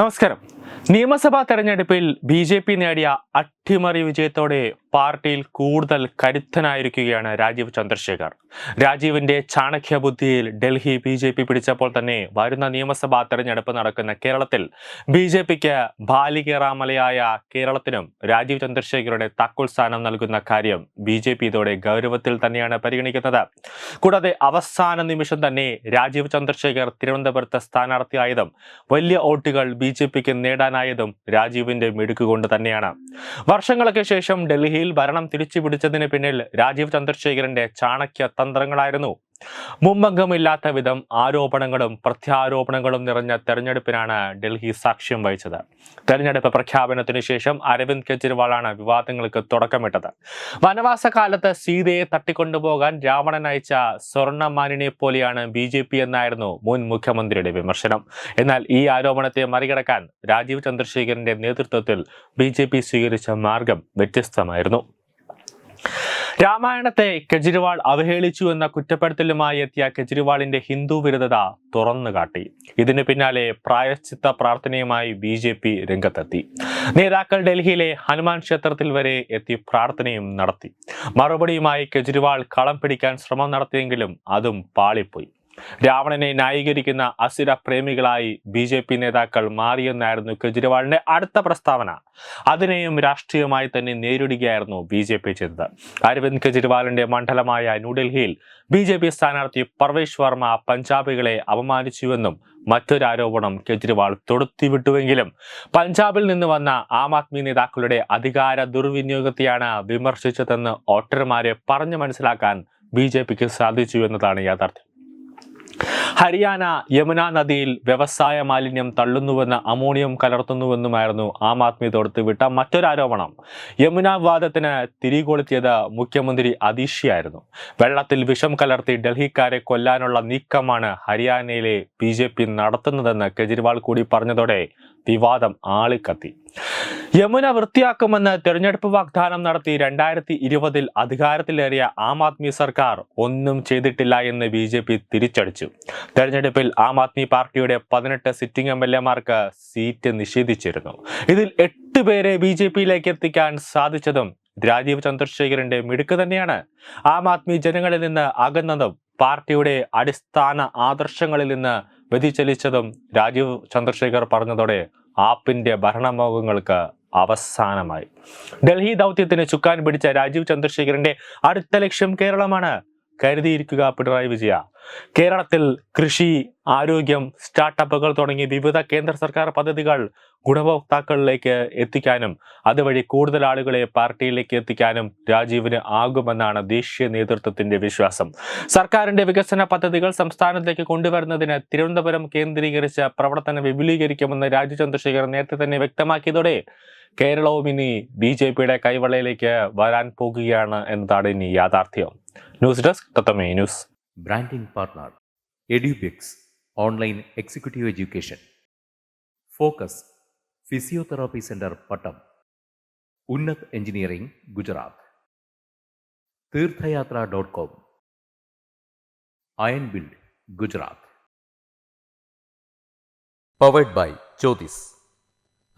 നമസ്കാരം. നിയമസഭാ തെരഞ്ഞെടുപ്പിൽ ബി ജെ പി നേടിയ അട്ടിമറി വിജയത്തോടെ പാർട്ടിയിൽ കൂടുതൽ കരുത്തനായിരിക്കുകയാണ് രാജീവ് ചന്ദ്രശേഖർ. രാജീവിന്റെ ചാണക്യ ബുദ്ധിയിൽ ഡൽഹി ബി ജെ പി പിടിച്ചപ്പോൾ തന്നെ വരുന്ന നിയമസഭാ തെരഞ്ഞെടുപ്പ് നടക്കുന്ന കേരളത്തിൽ ബി ജെ പിക്ക് ബാലികേറാമലയായ കേരളത്തിനും രാജീവ് ചന്ദ്രശേഖരുടെ താക്കോൽ സ്ഥാനം നൽകുന്ന കാര്യം ബി ജെ പി ഇതോടെ ഗൗരവത്തിൽ തന്നെയാണ് പരിഗണിക്കുന്നത്. കൂടാതെ അവസാന നിമിഷം തന്നെ രാജീവ് ചന്ദ്രശേഖർ തിരുവനന്തപുരത്ത് സ്ഥാനാർത്ഥിയായതും വലിയ വോട്ടുകൾ ബി ജെ പിക്ക് നേടാനായതും രാജീവിന്റെ മിടുക്കുകൊണ്ട് തന്നെയാണ്. വർഷങ്ങൾക്ക് ശേഷം ഡൽഹിയിൽ ഭരണം തിരിച്ചുപിടിച്ചതിന് പിന്നിൽ രാജീവ് ചന്ദ്രശേഖരന്റെ ചാണക്യ തന്ത്രങ്ങളായിരുന്നു മുമ്പംഗമില്ലാത്ത വിധം ആരോപണങ്ങളും പ്രത്യാരോപണങ്ങളും നിറഞ്ഞ തെരഞ്ഞെടുപ്പിനാണ് ഡൽഹി സാക്ഷ്യം വഹിച്ചത്. തെരഞ്ഞെടുപ്പ് പ്രഖ്യാപനത്തിന് ശേഷം അരവിന്ദ് കെജ്രിവാളാണ് വിവാദങ്ങൾക്ക് തുടക്കമിട്ടത്. വനവാസ കാലത്ത് സീതയെ തട്ടിക്കൊണ്ടുപോകാൻ രാവണൻ അയച്ച സ്വർണമാനിനെ പോലെയാണ് ബി ജെ പി എന്നായിരുന്നു മുൻ മുഖ്യമന്ത്രിയുടെ വിമർശനം. എന്നാൽ ഈ ആരോപണത്തെ മറികടക്കാൻ രാജീവ് ചന്ദ്രശേഖരന്റെ നേതൃത്വത്തിൽ ബി സ്വീകരിച്ച മാർഗം വ്യത്യസ്തമായിരുന്നു. രാമായണത്തെ കെജ്രിവാൾ അവഹേളിച്ചു എന്ന കുറ്റപ്പെടുത്തലുമായി എത്തിയ കെജ്രിവാളിന്റെ ഹിന്ദു വിരുദ്ധത തുറന്നു കാട്ടി. ഇതിന് പിന്നാലെ പ്രായശ്ചിത്ത പ്രാർത്ഥനയുമായി ബി ജെ പി രംഗത്തെത്തി. നേതാക്കൾ ഡൽഹിയിലെ ഹനുമാൻ ക്ഷേത്രത്തിൽ വരെ എത്തി പ്രാർത്ഥനയും നടത്തി. മറുപടിയുമായി കെജ്രിവാൾ കളം പിടിക്കാൻ ശ്രമം നടത്തിയെങ്കിലും അതും പാളിപ്പോയി. രാവണനെ ന്യായീകരിക്കുന്ന അസുര പ്രേമികളായി ബി ജെ പി നേതാക്കൾ മാറിയെന്നായിരുന്നു കെജ്രിവാളിന്റെ അടുത്ത പ്രസ്താവന. അതിനെയും രാഷ്ട്രീയമായി തന്നെ നേരിടുകയായിരുന്നു ബി ജെ പി ചെയ്തത് അരവിന്ദ് കെജ്രിവാളിന്റെ മണ്ഡലമായ ന്യൂഡൽഹിയിൽ ബി ജെ പി സ്ഥാനാർത്ഥി പർവേഷ് വർമ്മ പഞ്ചാബികളെ അപമാനിച്ചുവെന്നും മറ്റൊരു ആരോപണം കെജ്രിവാൾ തൊടുത്തിവിട്ടുവെങ്കിലും പഞ്ചാബിൽ നിന്ന് വന്ന ആം ആദ്മി നേതാക്കളുടെ അധികാര ദുർവിനിയോഗത്തെയാണ് വിമർശിച്ചതെന്ന് വോട്ടർമാരെ പറഞ്ഞു മനസ്സിലാക്കാൻ ബി ജെ പിക്ക് സാധിച്ചു എന്നതാണ് യാഥാർത്ഥ്യം. ഹരിയാന യമുന നദിയിൽ വ്യവസായ മാലിന്യം തള്ളുന്നുവെന്ന് അമോണിയം കലർത്തുന്നുവെന്നുമായിരുന്നു ആം ആദ്മി തൊടുത്തുവിട്ട മറ്റൊരു ആരോപണം. യമുന വാദത്തിന് തിരികൊളുത്തിയത് മുഖ്യമന്ത്രി അതീഷിയായിരുന്നു. വെള്ളത്തിൽ വിഷം കലർത്തി ഡൽഹിക്കാരെ കൊല്ലാനുള്ള നീക്കമാണ് ഹരിയാനയിലെ ബി നടത്തുന്നതെന്ന് കെജ്രിവാൾ കൂടി പറഞ്ഞതോടെ വിവാദം ആളിക്കത്തി. യമുന വൃത്തിയാക്കുമെന്ന് തെരഞ്ഞെടുപ്പ് വാഗ്ദാനം നടത്തി രണ്ടായിരത്തി ഇരുപതിൽ അധികാരത്തിലേറിയ ആം ആദ്മി സർക്കാർ ഒന്നും ചെയ്തിട്ടില്ല എന്ന് ബി ജെ പി തിരിച്ചടിച്ചു. തെരഞ്ഞെടുപ്പിൽ ആം ആദ്മി പാർട്ടിയുടെ പതിനെട്ട് സിറ്റിംഗ് എം എൽ എമാർക്ക് സീറ്റ് നിഷേധിച്ചിരുന്നു. ഇതിൽ എട്ട് പേരെ ബി ജെ പിയിലേക്ക് എത്തിക്കാൻ സാധിച്ചതും രാജീവ് ചന്ദ്രശേഖരന്റെ മിടുക്ക് തന്നെയാണ്. ആം ആദ്മി ജനങ്ങളിൽ നിന്ന് അകന്നതും പാർട്ടിയുടെ അടിസ്ഥാന ആദർശങ്ങളിൽ നിന്ന് വ്യതിചലിച്ചതും രാജീവ് ചന്ദ്രശേഖർ പറഞ്ഞതോടെ ആപ്പിന്റെ ഭരണമോഹങ്ങൾക്ക് അവസാനമായി. ഡൽഹി ദൗത്യത്തിന് ചുക്കാൻ പിടിച്ച രാജീവ് ചന്ദ്രശേഖരന്റെ അടുത്ത ലക്ഷ്യം കേരളമാണ്. കരുതിയിരിക്കുക പിണറായി വിജയ. കേരളത്തിൽ കൃഷി ആരോഗ്യം സ്റ്റാർട്ടപ്പുകൾ തുടങ്ങി വിവിധ കേന്ദ്ര സർക്കാർ പദ്ധതികൾ ഗുണഭോക്താക്കളിലേക്ക് എത്തിക്കാനും അതുവഴി കൂടുതൽ ആളുകളെ പാർട്ടിയിലേക്ക് എത്തിക്കാനും രാജീവിന് ആകുമെന്നാണ് ദേശീയ നേതൃത്വത്തിന്റെ വിശ്വാസം. സർക്കാരിന്റെ വികസന പദ്ധതികൾ സംസ്ഥാനത്തേക്ക് കൊണ്ടുവരുന്നതിന് തിരുവനന്തപുരം കേന്ദ്രീകരിച്ച പ്രവർത്തനം വിപുലീകരിക്കുമെന്ന് രാജീവ് ചന്ദ്രശേഖർ നേരത്തെ തന്നെ വ്യക്തമാക്കിയതോടെ കേരളവും ഇനി ബി ജെ പിയുടെ കൈവള്ളയിലേക്ക് വരാൻ പോകുകയാണ് എന്നതാണ് ഇനി യാഥാർത്ഥ്യം. News desk തത്തമേ news. Branding partner Edubix online executive education. Focus physiotherapy centre Pattom. Unnat engineering Gujarat. Tirthayatra dot com. Iron build Gujarat. Powered by ചോതിസ്.